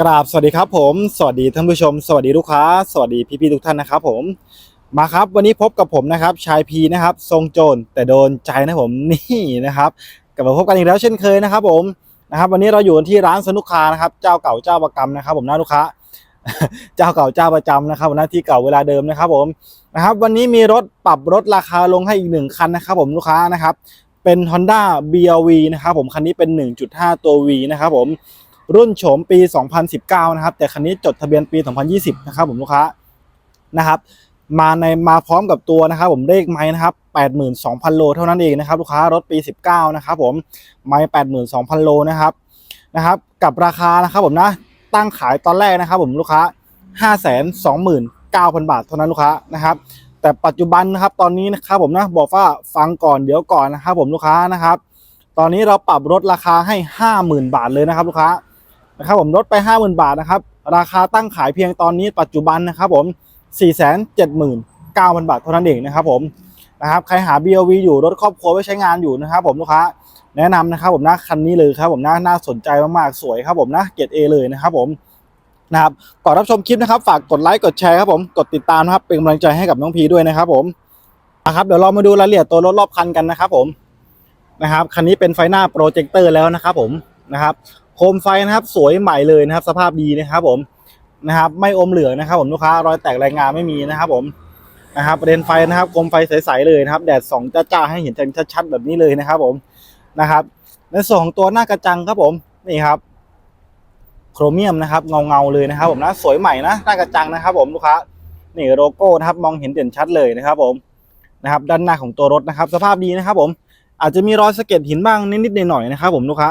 กราบสวัสดีครับผมสวัสดีท่านผู้ชม สวัสดีลูกค้า สวัสดีพี่ๆทุกท่านนะครับผมมาครับวันนี้พบกับผมนะครับชายพีนะครับทรงโจรแต่โดนใจนะผมนี่นะครับกลับมาพบกันอีกแล้วเช่นเคยนะครับผมนะครับ วันนี้เราอยู่ที่ร้านสนุกคานะครับเจ้าเก่าเจ้าประจำนะครับผมนะลูกค้า เจ้าเก่าเจ้าประจำนะครับหน้าที่เก่าเวลาเดิมนะครับผมนะครับวันนี้มีรถปรับลดราคาลงให้อีกหนึ่งคันนะครับผมลูกค้านะครับเป็น Honda BRV นะครับผมคันนี้เป็น 1.5 ตัว V นะครับผม รุ่นโฉมปี 2019 นะครับ แต่คันนี้จดทะเบียนปี 2020 นะครับผมลูกค้านะครับ มาในมาพร้อมกับตัวนะครับ ผมเลขไม้นะครับ 82,000 โลเท่านั้นเองนะครับ ลูกค้ารถปี 19 นะครับผมไม้82,000 โลนะครับนะครับ กับราคานะครับผมนะตั้งขายตอนแรกนะครับ ผมลูกค้า 529,000 บาทเท่านั้นลูกค้านะครับแต่ปัจจุบันนะครับตอนนี้นะครับผมนะบอกว่าฟังก่อนเดี๋ยวก่อนนะครับผมลูกค้านะครับ ตอนนี้เราปรับลดราคาให้ 50,000 บาทเลยนะครับลูกค้า นะครับผมลดไป 50,000 บาทนะครับ ราคาตั้งขายเพียงตอนนี้ปัจจุบันนะครับผม 479,000 บาทเท่านั้นเองนะครับผมนะครับใครหา BLV อยู่รถครอบครัวไว้ใช้งานอยู่นะครับผมลูกค้าแนะนำนะครับผมนะคันนี้เลยครับผมนะน่าสนใจมากๆสวยครับผมนะเกียรด A เลยนะครับผมนะครับก่อนรับชมคลิปนะครับ ฝากกดไลค์กดแชร์ครับผมกดติดตามนะครับเป็นกำลังใจให้กับน้องพีด้วยนะครับผมนะครับเดี๋ยวเรามาดูรายละเอียดตัวรถรอบคันกันนะครับผมนะครับคันนี้เป็นไฟหน้าโปรเจคเตอร์แล้วนะครับผมนะครับ โคมไฟนะครับสวยใหม่เลยนะครับ สภาพดีนะครับผมนะครับ ไม่อมเหลืองนะครับ ผมลูกค้ารอยแตกแรายงานไม่มีนะครับ ผมนะครับประเด็นไฟนะครับโคมไฟใสๆเลยนะครับ แดดส่องจ้าๆให้เห็นชัดๆแบบนี้เลยนะครับ ผมนะครับ ในส่วนของตัวหน้ากระจังครับผมนี่ครับโครเมียมนะครับเงาๆเลยนะครับ ผมนะสวยใหม่นะหน้ากระจังนะครับ ผมลูกค้านี่โลโก้นะครับมองเห็นเด่นชัดเลยนะครับ ผมนะครับ ด้านหน้าของตัวรถนะครับ สภาพดีนะครับ ผมอาจจะมีรอยสะเก็ดหินบ้างนิดๆหน่อยๆนะครับ ผมลูกค้า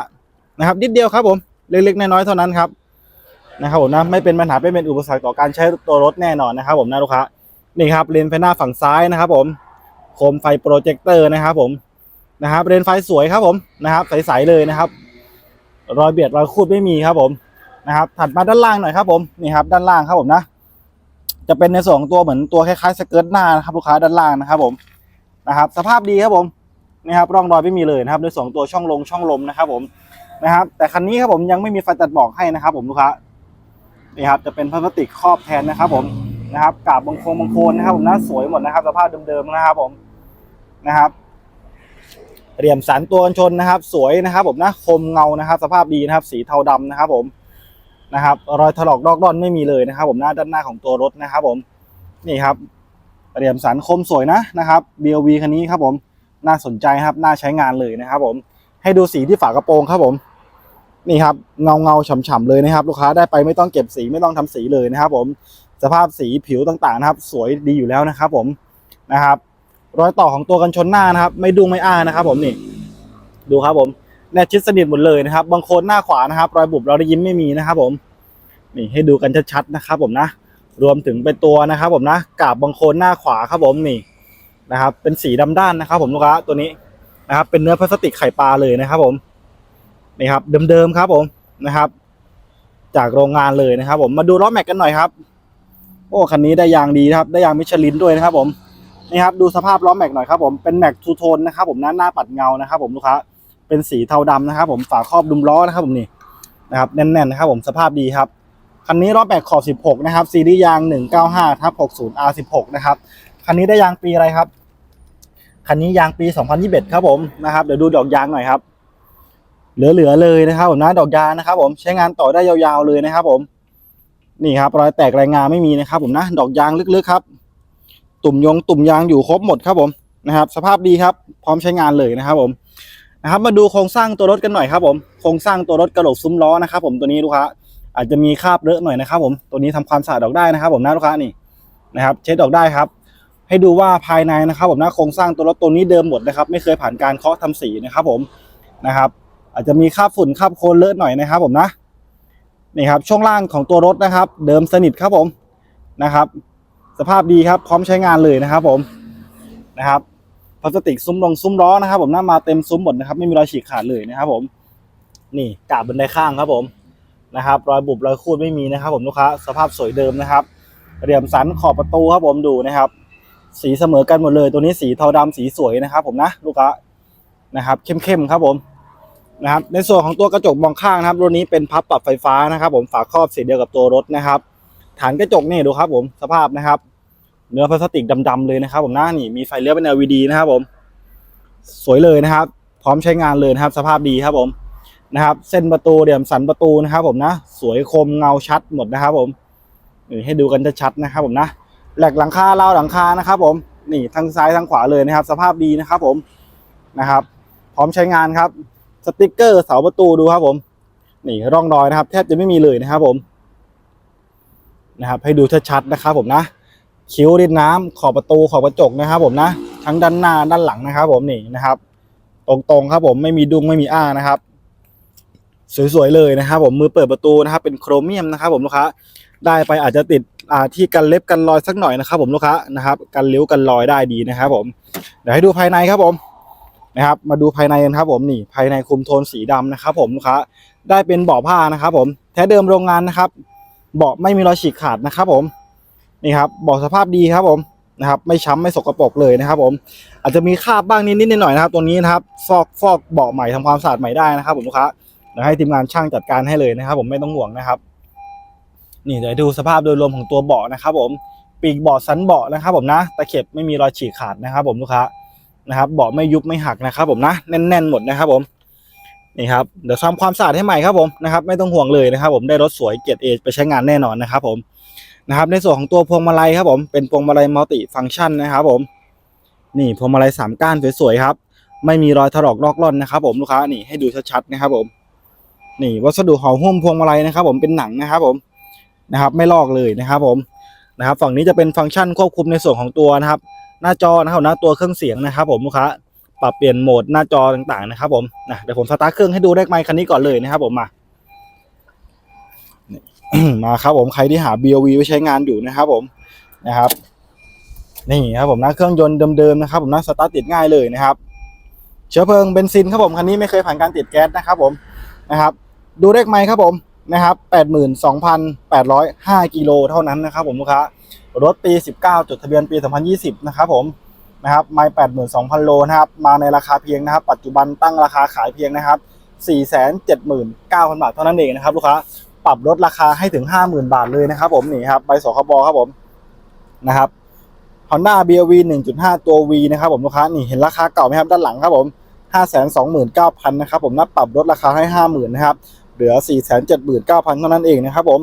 นะครับนิดเดียวครับผมเล็กๆน้อยๆเท่านั้นครับนะครับผมนะไม่เป็นปัญหาไม่เป็นอุปสรรคต่อการใช้ตัวรถแน่นอนนะครับ ผมนะลูกค้านี่ครับเลนไฟหน้าฝั่งซ้ายนะครับ ผมโคมไฟโปรเจคเตอร์นะครับ ผมนะครับเลนไฟสวยครับผมนะครับใสๆเลยนะครับ รอยเบียดรอยคูดไม่มีครับผมนะครับถัดมาด้านล่างหน่อยครับผมนี่ครับด้านล่างครับผมนะ จะเป็นในส่วนของตัวเหมือนตัวคล้ายๆสเกิร์ตหน้านะครับลูกค้าด้านล่างนะครับ ผมนะครับ สภาพดีครับผมนี่ครับร่องรอยไม่มีเลยนะครับในส่วนของตัวช่องลงช่องลมนะครับ ผม นะครับ แต่คันนี้ครับผมยังไม่มีไฟตัดหมอกให้นะครับ ผมลูกค้านี่ครับจะเป็นพลาสติกครอบแทนนะครับ ผมนะครับกาบบางโคงบางโคนนะครับ ผมน่าสวยหมดนะครับสภาพเดิมๆนะครับ ผมนะครับเหลี่ยมสันตัวกันชนนะครับ สวยนะครับ ผมนะคมเงานะครับ สภาพดีนะครับ สีเทาดำนะครับ ผมนะครับ รอยถลอกดอกร่อนไม่มีเลยนะครับ ผมหน้าด้านหน้าของตัวรถนะครับ ผมนี่ครับเหลี่ยมสันคมสวยนะนะครับ BLV คันนี้ครับ ผมน่าสนใจครับน่าใช้งานเลยนะครับ ผม ให้ดูสีที่ฝากระโปรงครับผม นี่ครับเงาเงาฉ่ำๆเลยนะครับ ลูกค้าได้ไปไม่ต้องเก็บสีไม่ต้องทำสีเลยนะครับ ผมสภาพสีผิวต่างๆนะครับ สวยดีอยู่แล้วนะครับ ผมนะครับ รอยต่อของตัวกันชนหน้านะครับ ไม่ดุงไม่อ้านะครับ ผมนี่ดูครับผมแนบชิดสนิทหมดเลยนะครับบางคนหน้าขวานะครับ รอยบุบเราได้ยิ้มไม่มีนะครับ ผมนี่ให้ดูกันชัดๆนะครับ ผมนะรวมถึงเป็นตัวนะครับ ผมนะกาบบางคนหน้าขวาครับผมนี่นะครับ เป็นสีดำด้านนะครับ ผมลูกค้าตัวนี้ นะครับ เป็นเนื้อพลาสติกไข่ปลาเลยนะครับ ผมนี่ครับ เดิมๆครับ ผมนะครับ จากโรงงานเลยนะครับ ผมมาดูล้อแม็กกันหน่อยครับ โอ้คันนี้ได้ยางดีนะครับ ได้ยางมิชลินด้วยนะครับ ผมนี่ครับ ดูสภาพล้อแม็กหน่อยครับ ผมเป็นแม็กทูโทนนะครับ ผมหน้าหน้าปัดเงานะครับ ผมลูกค้าเป็นสีเทาดำนะครับ ผมฝาครอบดุมล้อนะครับ ผมนี่นะครับแน่นๆนะครับ ผมสภาพดีครับคันนี้ล้อแม็กขอบ 16 นะครับ ซีรีส์ยาง 195ทับ60 R16 นะครับ คันนี้ได้ยางปีอะไรครับ คันนี้ยางปี 2021 ครับผมนะครับเดี๋ยวดูดอกยางหน่อยครับ เหลือๆเลยนะครับผมนะดอกยางนะครับ ผมใช้งานต่อได้ยาวๆเลยนะครับ ผม นี่ครับรอยแตกรายงานไม่มีนะครับ ผมนะดอกยางลึกๆครับ ตุ่มยงตุ่มยางอยู่ครบหมดครับผมนะครับ สภาพดีครับ พร้อมใช้งานเลยนะครับ ผมนะครับ มาดูโครงสร้างตัวรถกันหน่อยครับ ผมโครงสร้างตัวรถกระโหลกซุ้มล้อนะครับ ผมตัวนี้ลูกค้าอาจจะมีคราบเลอะหน่อยนะครับ ผมตัวนี้ทำความสะอาดออกได้นะครับ ผมนะลูกค้านี่นะครับ เช็ดออกได้ครับ ให้ดูว่าภายในนะครับผมนะโครงสร้างตัวรถตัวนี้เดิมหมดนะครับ ไม่เคยผ่านการเคาะทำสีนะครับผมนะครับ อาจจะมีคราบฝุ่นคราบโคลนเลอะหน่อยนะครับผมนะนี่ครับช่วงล่างของตัวรถนะครับ เดิมสนิทครับผมนะครับ สภาพดีครับพร้อมใช้งานเลยนะครับผมนะครับพลาสติกซุ้มลงซุ้มล้อนะครับ ผมหน้ามาเต็มซุ้มหมดนะครับ ไม่มีรอยฉีกขาดเลยนะครับ ผม นี่กาบบันไดข้างครับผมนะครับ รอยบุบรอยคูดไม่มีนะครับ ผมลูกค้าสภาพสวยเดิมนะครับเหลี่ยมสันขอบประตูครับผมดูนะครับ สีเสมอกันหมดเลย ตัวนี้สีเทาดำสีสวยนะครับ ผมนะลูกค้านะครับ เข้มๆครับผมนะครับ ในส่วนของตัวกระจกมองข้างนะครับรถนี้เป็นพับปรับไฟฟ้านะครับ ผมฝาครอบสีเดียวกับตัวรถนะครับ ฐานกระจกนี่ดูครับ ผมสภาพนะครับ เนื้อพลาสติกดำๆเลยนะครับ ผมหน้านี่มีไฟเลี้ยวเป็น LED นะครับ ผม สวยเลยนะครับ พร้อมใช้งานเลยนะครับ สภาพดีครับผมนะครับ เส้นประตูเดี่ยมสันประตูนะครับ ผมนะ สวยคมเงาชัดหมดนะครับ ผมให้ดูกันชัดๆนะครับ ผมนะ แหลกหลังคาราวหลังคานะครับ ผมนี่ทั้งซ้ายทั้งขวาเลยนะครับ สภาพดีนะครับ ผมนะครับ พร้อมใช้งานครับ สติกเกอร์เสาประตูดูครับ ผม นี่ร่องรอยนะครับ แทบจะไม่มีเลยนะครับ ผม นะครับ ให้ดูชัดๆนะครับ ผมนะคิ้วริมน้ำขอบประตูขอบกระจกนะครับ ผมนะทั้งด้านหน้าด้านหลังนะครับ ผมนี่นะครับ ตรงๆครับ ผมไม่มีดุงไม่มีอ้านะครับ สวยๆเลยนะครับ ผมมือเปิดประตูนะครับ เป็นโครเมียมนะครับ ผมลูกค้าได้ไปอาจจะติด ที่กันเล็บกันรอยสักหน่อยนะครับ ผมลูกค้านะครับ กันริ้ยวกันรอยได้ดีนะครับ ผมเดี๋ยวให้ดูภายในครับผมนะครับ มาดูภายในกันครับ ผมนี่ภายในคุมโทนสีดำนะครับ ผมลูกค้าได้เป็นเบาะผ้านะครับ ผมแท้เดิมโรงงานนะครับเบาะไม่มีรอยฉีกขาดนะครับ ผมนี่ครับเบาะสภาพดีครับผมนะครับ ไม่ช้ำไม่สกปรกเลยนะครับ ผมอาจจะมีคราบบ้างนิดๆหน่อยๆนะครับตัวนี้นะครับ ฟอกฟอกเบาะใหม่ทำความสะอาดใหม่ได้นะครับ ผมลูกค้าเดี๋ยวให้ทีมงานช่างจัดการให้เลยนะครับ ผมไม่ต้องห่วงนะครับ นี่เดี๋ยวดูสภาพโดยรวมของตัวเบาะนะครับผมปีกเบาะสันเบาะนะครับผมนะตะเข็บไม่มีรอยฉีกขาดนะครับ ผมลูกค้านะครับเบาะไม่ยุบไม่หักนะครับ ผมนะแน่นๆหมดนะครับผมนี่ครับเดี๋ยวทำความสะอาดให้ใหม่ครับผมนะครับไม่ต้องห่วงเลยนะครับ ผมได้รถสวยเกียรติเอไปใช้งานแน่นอนนะครับ ผมนะครับ ในส่วนของตัวพวงมาลัยครับผมเป็นพวงมาลัยมัลติฟังก์ชันนะครับผมนี่พวงมาลัยสามก้านสวยๆครับไม่มีรอยถลอกลอกล่อนนะครับ ผมลูกค้านี่ให้ดูชัดๆนะครับ ผม นี่วัสดุห่อหุ้มพวงมาลัยนะครับ ผมเป็นหนังนะครับ ผม นะครับ ไม่ลอกเลยนะครับผมนะครับ ฝั่งนี้จะเป็นฟังก์ชันควบคุมในส่วนของตัวนะครับ หน้าจอนะครับหน้าตัวเครื่องเสียงนะครับ ผมลูกค้าปรับเปลี่ยนโหมดหน้าจอต่างๆนะครับ ผมนะเดี๋ยวผมสตาร์ทเครื่องให้ดูเลขไมค์คันนี้ก่อนเลยนะครับ ผมมามาครับผมใครที่หา BOV ไว้ใช้งานอยู่นะครับ ผมนะครับนี่ครับผมนะเครื่องยนต์เดิมๆนะครับ ผมนะสตาร์ทติดง่ายเลยนะครับ เชื้อเพลิงเบนซินครับผมคันนี้ไม่เคยผ่านการติดแก๊สนะครับ ผมนะครับ ดูเลขไมค์ครับผม นะครับ82,805 กิโลเท่านั้นนะครับผมลูกค้ารถปี 19 จดทะเบียนปี 2020 นะครับผมนะครับไมค์82,000 โลนะครับ มาในราคาเพียงนะครับ ปัจจุบันตั้งราคาขายเพียงนะครับ 479,000 บาทเท่านั้นเองนะครับลูกค้า ปรับลดราคาให้ถึง 50,000 บาทเลยนะครับผมนี่ครับใบสคบครับผมนะครับ Honda BRV 1.5 ตัว V นะครับผมลูกค้านี่เห็นราคาเก่าไหมครับด้านหลังครับผม 529,000 นะครับผมนับปรับลดราคาให้ 50,000 นะครับ เหลือ 479,000 เท่านั้นเองนะครับผม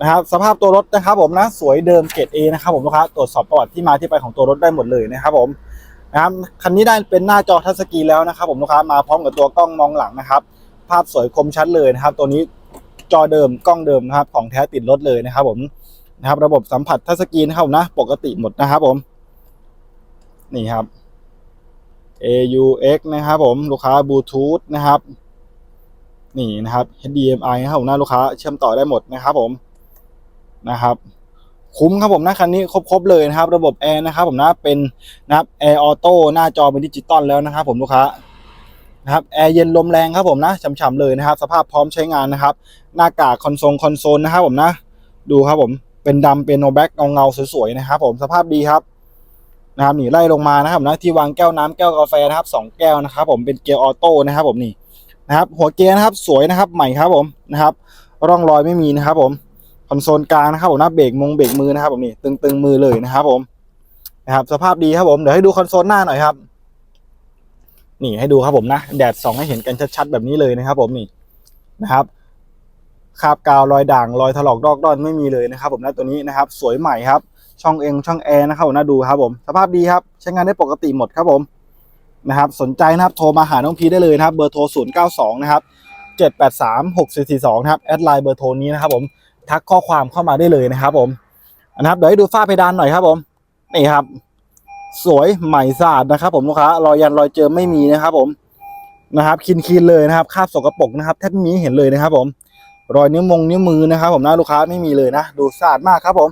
นะครับสภาพตัวรถนะครับผมนะสวยเดิมเกรด A นะครับผมลูกค้าตรวจสอบประวัติที่มาที่ไปของตัวรถได้หมดเลยนะครับผมนะครับคันนี้ได้เป็นหน้าจอทัชสกรีนแล้วนะครับผมลูกค้ามาพร้อมกับตัวกล้องมองหลังนะครับ ภาพสวยคมชัดเลยนะครับ ตัวนี้จอเดิมกล้องเดิมนะครับของแท้ติดรถเลยนะครับ ผมนะครับ ระบบสัมผัสทัชสกรีนนะครับผมนะ ปกติหมดนะครับผม นี่ครับ AUX นะครับผมลูกค้าบลูทูธนะครับ นี่นะครับ HDMI นะครับผมนะลูกค้าเชื่อมต่อได้หมดนะครับผมนะครับคุ้มครับผมนะคันนี้ครบๆเลยนะครับ ระบบแอร์นะครับผมนะเป็นนะครับแอร์ออโต้หน้าจอเป็นดิจิตอลแล้วนะครับผมลูกค้านะครับแอร์เย็นลมแรงครับผมนะฉ่ำๆเลยนะครับ สภาพพร้อมใช้งานนะครับ หน้ากากคอนโซลคอนโซลนะครับผมนะดูครับผมเป็นดำเป็นโนแบ็กเงาเงาๆสวยๆนะครับผมสภาพดีครับนะครับนี่ไล่ลงมานะครับนะที่วางแก้วน้ำแก้วกาแฟนะครับสองแก้วนะครับผมเป็นเกียร์ออโต้นะครับผมนี่ นะครับหัวเกียร์นะครับสวยนะครับใหม่ครับผมนะครับร่องรอยไม่มีนะครับผมคอนโซลกลางนะครับผมนะเบรกมงเบรกมือนะครับผมนี่ตึงๆมือเลยนะครับผมนะครับสภาพดีครับผมเดี๋ยวให้ดูคอนโซลหน้าหน่อยครับ นี่ให้ดูครับผมนะแดดส่องให้เห็นกันชัดๆแบบนี้เลยนะครับ ผมนี่นะครับคาบกาวรอยด่างรอยถลอกดอกด้อนไม่มีเลยนะครับ ผมนะตัวนี้นะครับ สวยใหม่ครับ ช่องเองช่องแอร์นะครับผมนะดูครับผม สภาพดีครับ ใช้งานได้ปกติหมดครับผม นะครับสนใจนะครับโทรมาหาน้องพีได้เลยนะครับเบอร์โทร 0 9 2 นะครับ 783 6 4 4 2 นะครับแอดไลน์เบอร์โทรนี้นะครับผมทักข้อความเข้ามาได้เลยนะครับผมนะครับเดี๋ยวให้ดูฝ้าเพดานหน่อยครับผมนี่ครับ สวยใหม่สะอาดนะครับ ผมลูกค้ารอยยันรอยเจิมไม่มีนะครับ ผมนะครับคินคินๆเลยนะครับคราบสกปรกนะครับแทบไม่มีเห็นเลยนะครับ ผมรอยนิ้วมงนิ้วมือนะครับ ผมนะลูกค้าไม่มีเลยนะ ดูสะอาดมากครับผม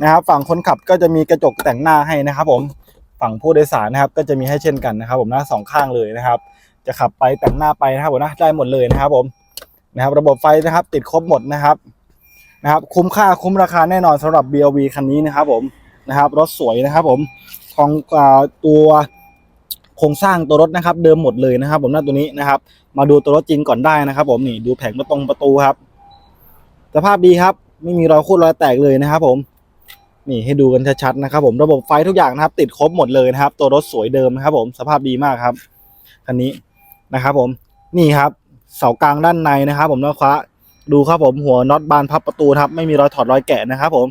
นะครับ ฝั่งคนขับก็จะมีกระจกแต่งหน้าให้นะครับ ผม ฝั่งผู้โดยสารนะครับ ก็จะมีให้เช่นกันนะครับ ผมนะสองข้างเลยนะครับ จะขับไปแต่งหน้าไปนะครับผมนะได้หมดเลยนะครับ ผมนะครับ ระบบไฟนะครับ ติดครบหมดนะครับนะครับ คุ้มค่าคุ้มราคาแน่นอนสำหรับ BLV คันนี้นะครับ ผมนะครับ รถสวยนะครับ ผมของตัวโครงสร้างตัวรถนะครับ เดิมหมดเลยนะครับ ผมหน้าตัวนี้นะครับ มาดูตัวรถจริงก่อนได้นะครับ ผมนี่ดูแผงประตงประตูครับสภาพดีครับ ไม่มีรอยคูดรอยแตกเลยนะครับ ผม นี่ให้ดูกันชัดๆนะครับผมระบบไฟทุกอย่างนะครับ ติดครบหมดเลยนะครับ ตัวรถสวยเดิมนะครับ ผมสภาพดีมากครับคันนี้นะครับ ผมนี่ครับเสากลางด้านในนะครับ ผมนะครับดูครับผมหัวน็อตบานพับประตูครับ ไม่มีรอยถอดรอยแกะนะครับ ผม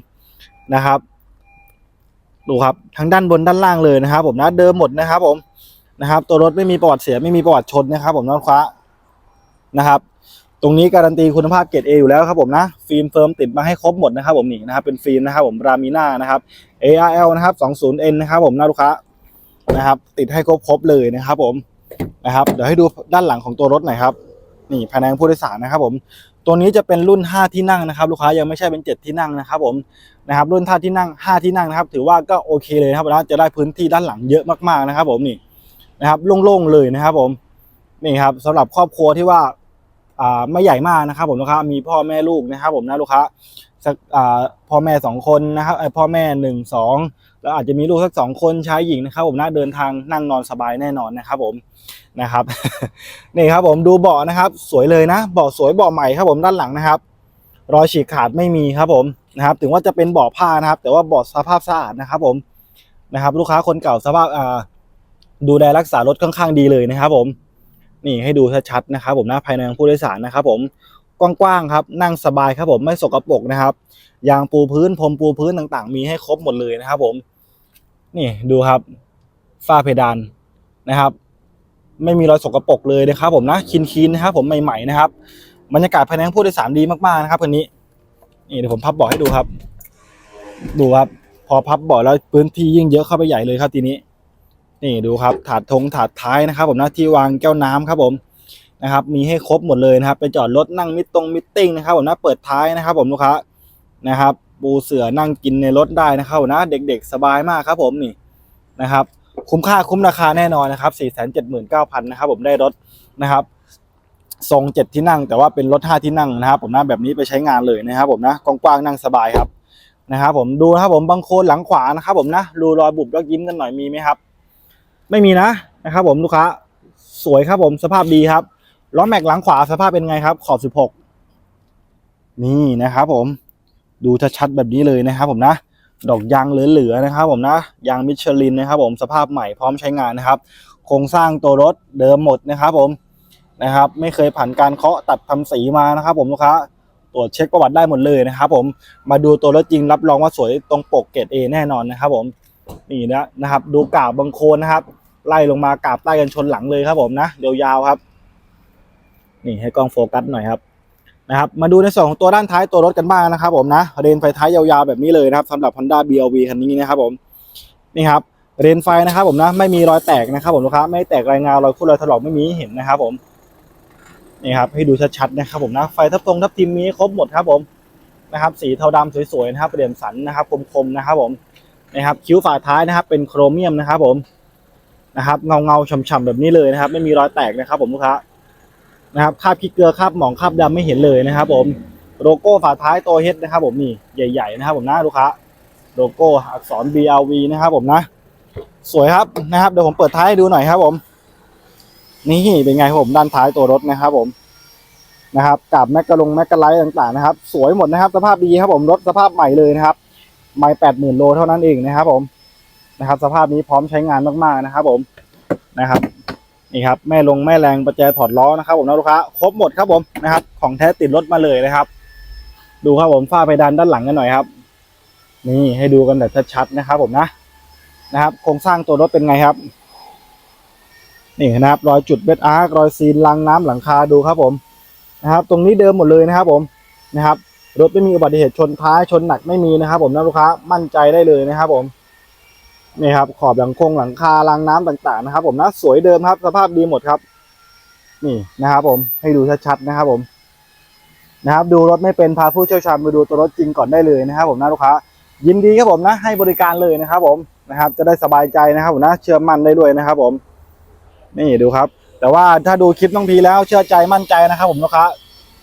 นะครับ ดูครับทั้งด้านบนด้านล่างเลยนะครับ ผมนะเดิมหมดนะครับ ผมนะครับ ตัวรถไม่มีประวัติเสียไม่มีประวัติชนนะครับ ผมน้องฟ้านะครับ ตรงนี้การันตีคุณภาพเกรด A อยู่แล้วครับผมนะ ฟิล์มเฟิร์มติดมาให้ครบหมดนะครับผมนี่นะครับเป็นฟิล์มนะครับผมรามิน่านะครับ ARL นะครับ 20N นะครับผมนะลูกค้านะครับ ติดให้ครบครบเลยนะครับผมนะครับเดี๋ยวให้ดูด้านหลังของตัวรถหน่อยครับนี่ภายในผู้โดยสารนะครับ ผมตัวนี้จะเป็นรุ่น 5 ที่นั่งนะครับ ลูกค้ายังไม่ใช่เป็น 7 ที่นั่งนะครับผมนะครับ รุ่น5ที่นั่ง 5 ที่นั่งนะครับ ถือว่าก็โอเคเลยนะครับนะจะได้พื้นที่ด้านหลังเยอะมากๆนะครับ ผมนี่นะครับโล่งๆเลยนะครับ ผมนี่ครับสำหรับครอบครัวที่ว่า ไม่ใหญ่มากนะครับผมลูกค้ามีพ่อแม่ลูกนะครับผมนะลูกค้าสักพ่อแม่สองคนนะครับพ่อแม่หนึ่งสองแล้วอาจจะมีลูกสักสองคนชายหญิงนะครับผมนะเดินทางนั่งนอนสบายแน่นอนนะครับผมนะครับนี่ครับผมดูเบาะนะครับ สวยเลยนะเบาะสวยเบาะใหม่ครับผมด้านหลังนะครับ รอยฉีกขาดไม่มีครับผมนะครับ ถึงว่าจะเป็นเบาะผ้านะครับ แต่ว่าเบาะสภาพสะอาดนะครับผมนะครับ ลูกค้าคนเก่าสภาพดูแลรักษารถค่อนข้างดีเลยนะครับผม นี่ให้ดูชัดๆนะครับผมนะภายในของผู้โดยสารนะครับผมกว้างๆครับนั่งสบายครับผมไม่สกปรกนะครับยางปูพื้นพรมปูพื้นต่างๆ มีให้ครบหมดเลยนะครับ ผม นี่ดูครับฝ้าเพดานนะครับ ไม่มีรอยสกปรกเลยนะครับ ผมนะคินๆนะครับ ผมใหม่ๆนะครับบรรยากาศภายในห้องผู้โดยสารดีมากๆนะครับคันนี้นี่เดี๋ยวผมพับเบาะให้ดูครับ ดูครับ พอพับเบาะแล้วพื้นที่ยิ่งเยอะเข้าไปใหญ่เลยครับทีนี้ นี่ดูครับถาดธงถาดท้ายนะครับ ผมนะที่วางแก้วน้ำครับผมนะครับ มีให้ครบหมดเลยนะครับ ไปจอดรถนั่งมิตตรงมิตติ้งนะครับ ผมนะเปิดท้ายนะครับ ผมลูกค้านะครับ ปูเสือนั่งกินในรถได้นะครับผมนะ เด็กๆสบายมากครับ ผมนี่นะครับ คุ้มค่าคุ้มราคาแน่นอนนะครับ479,000นะครับ ผมได้รถนะครับทรงเจ็ดที่นั่งแต่ว่าเป็นรถห้าที่นั่งนะครับผมนะแบบนี้ไปใช้งานเลยนะครับ ผมนะกว้างๆนั่งสบายครับนะครับ ผมดูนะครับผมบางโคนหลังขวานะครับ ผมนะดูรอยบุบแล้วยิ้มกันหน่อยมีไหมครับ ไม่มีนะนะครับ ผมลูกค้าสวยครับ ผมสภาพดีครับล้อแม็กหลังขวาสภาพเป็นไงครับ ขอบสิบหกนี่นะครับ ผมดูชัดๆแบบนี้เลยนะครับ ผมนะ ดอกยางเหลือๆนะครับ ผมนะยางมิชลินนะครับ ผมสภาพใหม่พร้อมใช้งานนะครับ โครงสร้างตัวรถเดิมหมดนะครับ ผมนะครับ ไม่เคยผ่านการเคาะตัดทำสีมานะครับ ผมลูกค้าตรวจเช็คประวัติได้หมดเลยนะครับ ผมมาดูตัวรถจริงรับรองว่าสวยตรงปกเกรดเอแน่นอนนะครับ ผมนี่นะนะครับ ดูกาบบางโคนนะครับ ไล่ลงมากาบใต้กันชนหลังเลยครับผมนะเดียวยาวครับ นี่ให้กล้องโฟกัสหน่อยครับนะครับมาดูในส่วนของตัวด้านท้ายตัวรถกันบ้างนะครับผมนะเรนไฟท้ายยาวๆแบบนี้เลยนะครับสำหรับ Honda BRV คันนี้นะครับผมนี่ครับเรนไฟนะครับผมนะไม่มีรอยแตกนะครับผมลูกค้าไม่แตกรายงานรอยคูดรอยถลอกไม่มีเห็นนะครับผมนี่ครับให้ดูชัดๆนะครับผมนะไฟทับตรงทับทิมมีครบหมดครับผมนะครับสีเทาดำสวยๆนะครับเปลี่ยนสันนะครับคมๆนะครับผมนะครับคิ้วฝาท้ายนะครับเป็นโครเมียมนะครับผม นะครับเงาเงาฉ่ำๆแบบนี้เลยนะครับ ไม่มีรอยแตกนะครับ ผมลูกค้านะครับคาบขี้เกลือคาบหมองคาบดำไม่เห็นเลยนะครับ ผมโลโก้ฝาท้ายโตเฮดนะครับ ผมนี่ใหญ่ ๆ นะครับ ผมนะลูกค้าโลโก้อักษร BRV นะครับผมนะ สวยครับนะครับเดี๋ยวผมเปิดท้ายให้ดูหน่อยครับผม นี่เป็นไงครับผมด้านท้ายตัวรถนะครับ ผมนะครับกับแมกกะลงแมกกะไลท์ต่างๆนะครับ สวยหมดนะครับ สภาพดีครับผมรถสภาพใหม่เลยนะครับ ไม่แปดหมื่นโลเท่านั้นเองนะครับผม นะครับ สภาพนี้พร้อมใช้งานมากๆนะครับ ผมนะครับนี่ครับแม่ลงแม่แรงประแจถอดล้อนะครับ ผมนะลูกค้าครบหมดครับผมนะครับ ของแท้ติดรถมาเลยนะครับ ดูครับผมฝ้าเพดานด้านหลังกันหน่อยครับ นี่ให้ดูกันแบบชัดๆนะครับ ผมนะนะครับ โครงสร้างตัวรถเป็นไงครับนี่นะครับรอยจุดเบสอาร์รอยซีนลังน้ำหลังคาดูครับผมนะครับ ตรงนี้เดิมหมดเลยนะครับ ผมนะครับรถไม่มีอุบัติเหตุชนท้ายชนหนักไม่มีนะครับ ผมนะลูกค้ามั่นใจได้เลยนะครับ ผม นี่ครับขอบหลังคงหลังคารางน้ำต่างๆนะครับ ผมนะสวยเดิมครับ สภาพดีหมดครับ นี่นะครับ ผมให้ดูชัดๆนะครับ ผมนะครับ ดูรถไม่เป็นพาผู้เชี่ยวชาญมาดูตัวรถจริงก่อนได้เลยนะครับ ผมนะลูกค้ายินดีครับผมนะ ให้บริการเลยนะครับ ผมนะครับ จะได้สบายใจนะครับผมนะเชื่อมั่นได้ด้วยนะครับ ผม นี่ดูครับ แต่ว่าถ้าดูคลิปน้องพีแล้วเชื่อใจมั่นใจนะครับ ผมลูกค้า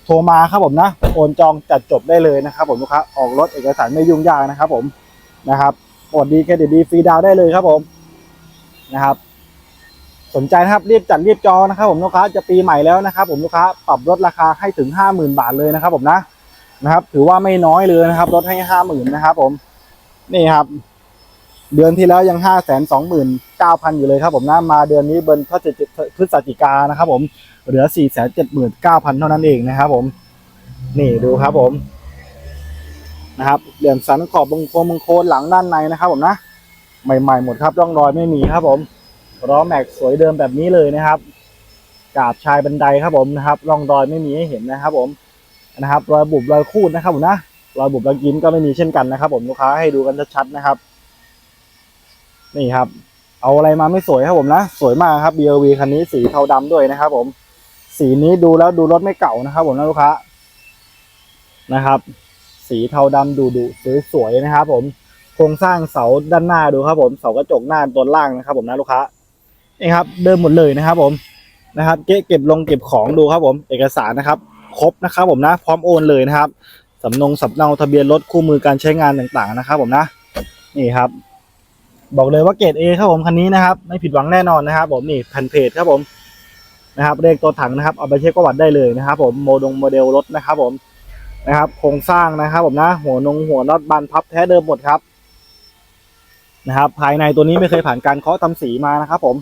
โทรมาครับผมนะโอนจองจัดจบได้เลยนะครับ ผมลูกค้าออกรถเอกสารไม่ยุ่งยากนะครับ ผมนะครับ อดดีเครดิตดีฟรีดาวได้เลยครับผมนะครับ สนใจนะครับรีบจัดรีบจองนะครับผมลูกค้าจะปีใหม่แล้วนะครับ ผมลูกค้าปรับลดราคาให้ถึงห้าหมื่นบาทเลยนะครับ ผมนะนะครับ ถือว่าไม่น้อยเลยนะครับลดให้ห้าหมื่นนะครับ ผมนี่ครับ เดือนที่แล้วยังห้าแสนสองหมื่นเก้าพันอยู่เลยครับ ผมนะมาเดือนนี้เบิร์นพฤศจิพฤศจิกานะครับ ผมเหลือสี่แสนเจ็ดหมื่นเก้าพันเท่านั้นเองนะครับ ผม นี่ดูครับผม นะครับเหลี่ยมสันขอบบงโคงบงโคนหลังด้านในนะครับ ผมนะใหม่ๆหมดครับร่องรอยไม่มีครับ ผมล้อแม็กสวยเดิมแบบนี้เลยนะครับกาบชายบันไดครับผมนะครับร่องรอยไม่มีให้เห็นนะครับ ผมนะครับ รอยบุบรอยคูดนะครับผมนะรอยบุบรอยกินก็ไม่มีเช่นกันนะครับ ผมลูกค้าให้ดูกันชัดๆนะครับ นี่ครับ เอาอะไรมาไม่สวยครับผมนะสวยมากครับ BRV คันนี้สีเทาดำด้วยนะครับ ผม สีนี้ดูแล้วดูรถไม่เก่านะครับ ผมนะลูกค้านะครับ สีเทาดำดูดูสวยๆนะครับ ผมโครงสร้างเสาด้านหน้าดูครับ ผมเสากระจกหน้าตัวล่างนะครับ ผมนะลูกค้านี่ครับ เดิมหมดเลยนะครับ ผมนะครับเก็บเก็บลงเก็บของดูครับ ผมเอกสารนะครับ ครบนะครับ ผมนะ พร้อมโอนเลยนะครับสำนงสำเนาทะเบียนรถคู่มือการใช้งานต่างๆนะครับ ผมนะนี่ครับ บอกเลยว่าเกรด A ครับผมคันนี้นะครับ ไม่ผิดหวังแน่นอนนะครับ ผมนี่แผ่นเพจครับผมนะครับเลขตัวถังนะครับเอาไปเช็คประวัติได้เลยนะครับ ผมโมดงโมเดลรถนะครับ ผม นะครับโครงสร้างนะครับผมนะหัวนงหัวน็อตบานพับแท้เดิมหมดครับนะครับ ภายในตัวนี้ไม่เคยผ่านการเคาะทำสีมานะครับ ผม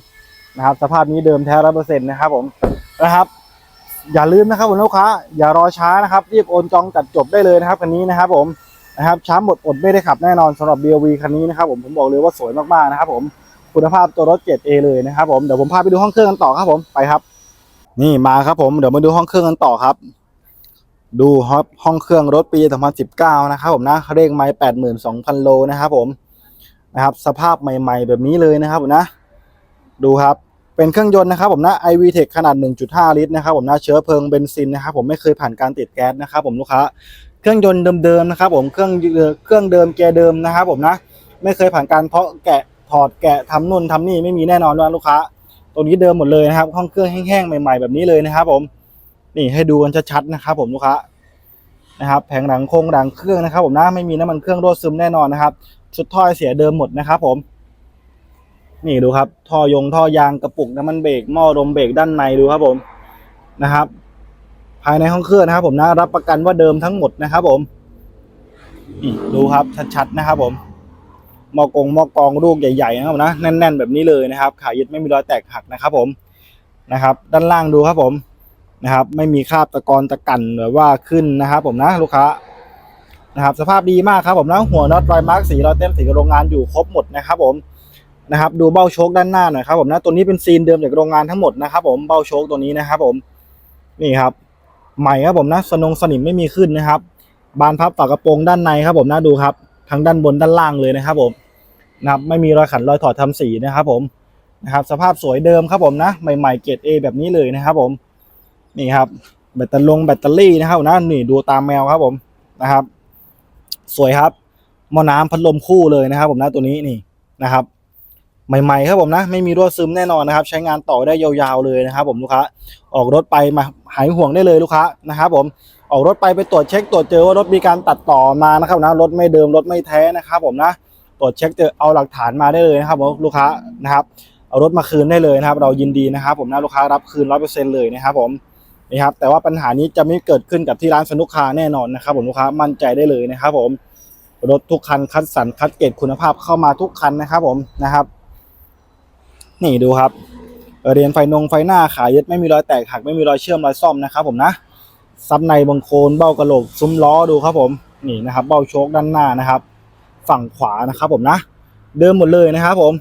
นะครับ สภาพนี้เดิมแท้ร้อยเปอร์เซ็นต์นะครับ ผมนะครับ อย่าลืมนะครับคุณลูกค้า อย่ารอช้านะครับ รีบโอนจองจัดจบได้เลยนะครับคันนี้นะครับ ผมนะครับช้าหมดอดไม่ได้ขับแน่นอนสำหรับ BRV คันนี้นะครับ ผมผมบอกเลยว่าสวยมากๆนะครับ ผมคุณภาพตัวรถเกรด A เลยนะครับ ผมเดี๋ยวผมพาไปดูห้องเครื่องกันต่อครับ ผมไปครับ นี่มาครับ ผมเดี๋ยวมาดูห้องเครื่องกันต่อครับ ดูครับห้องเครื่องรถปี 2019 นะครับผมนะเร่งไม้82,000 โลนะครับผมนะครับสภาพใหม่ ๆ แบบนี้เลยนะครับผมนะ ดูครับเป็นเครื่องยนต์นะครับผมนะ iV Tech ขนาด 1.5 ลิตรนะครับผมนะเชื้อเพลิงเบนซินนะครับผมไม่เคยผ่านการติดแก๊สนะครับผมลูกค้าเครื่องยนต์เดิมๆนะครับผมเครื่องเครื่องเดิมเกียร์เดิมนะครับผมนะไม่เคยผ่านการเพาะแกะถอดแกะทำนู่นทำนี่ไม่มีแน่นอนนะลูกค้าตัวนี้เดิมหมดเลยนะครับห้องเครื่องแห้งๆใหม่ ๆ แบบนี้เลยนะครับผมนี่ให้ดูกันชัดๆนะครับผมลูกค้า นะครับแผงหลังโครงหลังเครื่องนะครับ ผมนะไม่มีน้ำมันเครื่องรั่วซึมแน่นอนนะครับ ชุดท่อเสียเดิมหมดนะครับ ผม นี่ดูครับ ท่อยงท่อยางกระปุกน้ำมันเบรกหม้อลมเบรกด้านในดูครับ ผมนะครับ ภายในห้องเครื่องนะครับ ผมนะรับประกันว่าเดิมทั้งหมดนะครับ ผมนี่ดูครับชัดๆนะครับ ผมหมอกงหมอกองลูกใหญ่ๆนะครับนะแน่น ๆ แบบนี้เลยนะครับ ขายึดไม่มีรอยแตกหักนะครับ ผมนะครับ ด้านล่างดูครับผม นะครับ ไม่มีคราบตะกอนตะกันหรือว่าขึ้นนะครับ ผมนะลูกค้านะครับ สภาพดีมากครับผมนะหัวน็อตรอยมาร์กสีรอยเต็มสีโรงงานอยู่ครบหมดนะครับ ผมนะครับ ดูเบ้าโชคด้านหน้าหน่อยครับผมนะตัวนี้เป็นซีนเดิมจากโรงงานทั้งหมดนะครับ ผมเบ้าโชคตัวนี้นะครับ ผมนี่ครับ ใหม่ครับผมนะสนงสนิมไม่มีขึ้นนะครับ บานพับฝากระโปรงด้านในครับ ผมนะดูครับทั้งด้านบนด้านล่างเลยนะครับ ผมนะครับไม่มีรอยขันรอยถอดทำสีนะครับ ผมนะครับ สภาพสวยเดิมครับผมนะ ใหม่ ๆ เกรด A แบบนี้เลยนะครับ ผม นี่ครับ แบตเตอรี่ลงแบตเตอรี่นะครับนะนี่ดูตามแมวครับผมนะครับ สวยครับหม้อน้ำพัดลมคู่เลยนะครับ ผมนะตัวนี้นี่นะครับ ใหม่ๆครับผมนะ ไม่มีรั่วซึมแน่นอนนะครับ ใช้งานต่อได้ยาวๆเลยนะครับ ผมลูกค้าออกรถไปมาหายห่วงได้เลยลูกค้านะครับ ผมออกรถไปไปตรวจเช็คตรวจเจอว่ารถมีการตัดต่อมานะครับนะรถไม่เดิมรถไม่แท้นะครับ ผมนะตรวจเช็คเจอเอาหลักฐานมาได้เลยนะครับผมลูกค้านะครับเอารถมาคืนได้เลยนะครับ เรายินดีนะครับ ผมนะลูกค้ารับคืนร้อยเปอร์เซ็นต์เลยนะครับผม นี่ครับแต่ว่าปัญหานี้จะไม่เกิดขึ้นกับที่ร้านสนุกคาแน่นอนนะครับผมลูกค้ามั่นใจได้เลยนะครับผมรถทุกคันคัดสรรคัดเกรดคุณภาพเข้ามาทุกคันนะครับผมนะครับ นี่ดูครับเรียนไฟนงไฟหน้าขายึดไม่มีรอยแตกหักไม่มีรอยเชื่อมรอยซ่อมนะครับผมนะซับในบังโคลนเบ้ากระโหลกซุ้มล้อดูครับผมนี่นะครับ เบ้าโชคด้านหน้านะครับ ฝั่งขวานะครับผมนะ เดิมหมดเลยนะครับผม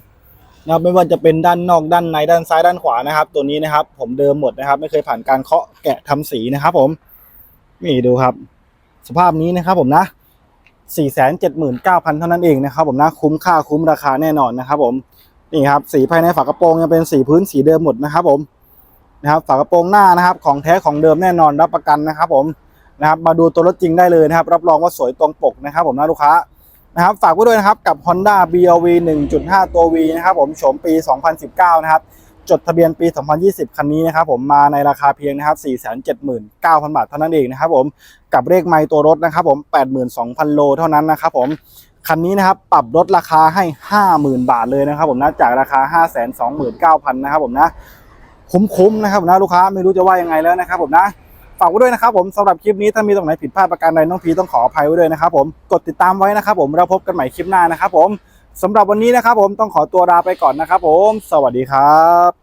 นะครับไม่ว่าจะเป็นด้านนอกด้านในด้านซ้ายด้านขวานะครับ ตัวนี้นะครับ ผมเดิมหมดนะครับ ไม่เคยผ่านการเคาะแกะทำสีนะครับผมนี่ดูครับ สภาพนี้นะครับผมนะ4 7 9 0 0 0 เท่านั้นเองนะครับผมนะคุ้มค่าคุ้มราคาแน่นอนนะครับผมนี่ครับสีภายในฝากระโปรงยังเป็นสีพื้นสีเดิมหมดนะครับผมนะครับฝากระโปรงหน้านะครับ ของแท้ของเดิมแน่นอนรับประกันนะครับผมนะครับมาดูตัวรถจริงได้เลยนะครับ รับรองว่าสวยตรงปกนะครับผมนะลูกค้า นะครับฝากไว้ด้วยนะครับกับ Honda BRV 1.5 ตัว V นะครับผมโฉมปี 2019 นะครับ จดทะเบียนปี 2020 คันนี้นะครับผมมาในราคาเพียงนะครับ 479,000 บาทเท่านั้นเองนะครับผมกับเลขไมล์ตัวรถนะครับผม 82,000 โลเท่านั้นนะครับผมคันนี้นะครับปรับลดราคาให้ 50,000 บาทเลยนะครับผมนะจากราคา 529,000 นะครับผมนะคุ้มๆนะครับผมนะลูกค้าไม่รู้จะว่ายังไงแล้วนะครับผมนะ ฝากไว้ด้วยนะครับผมสำหรับคลิปนี้ถ้ามีตรงไหนผิดพลาดประการใดน้องพีต้องขออภัยไว้ด้วยนะครับผมกดติดตามไว้นะครับผมเราพบกันใหม่คลิปหน้านะครับผมสำหรับวันนี้นะครับผมต้องขอตัวลาไปก่อนนะครับผม สวัสดีครับ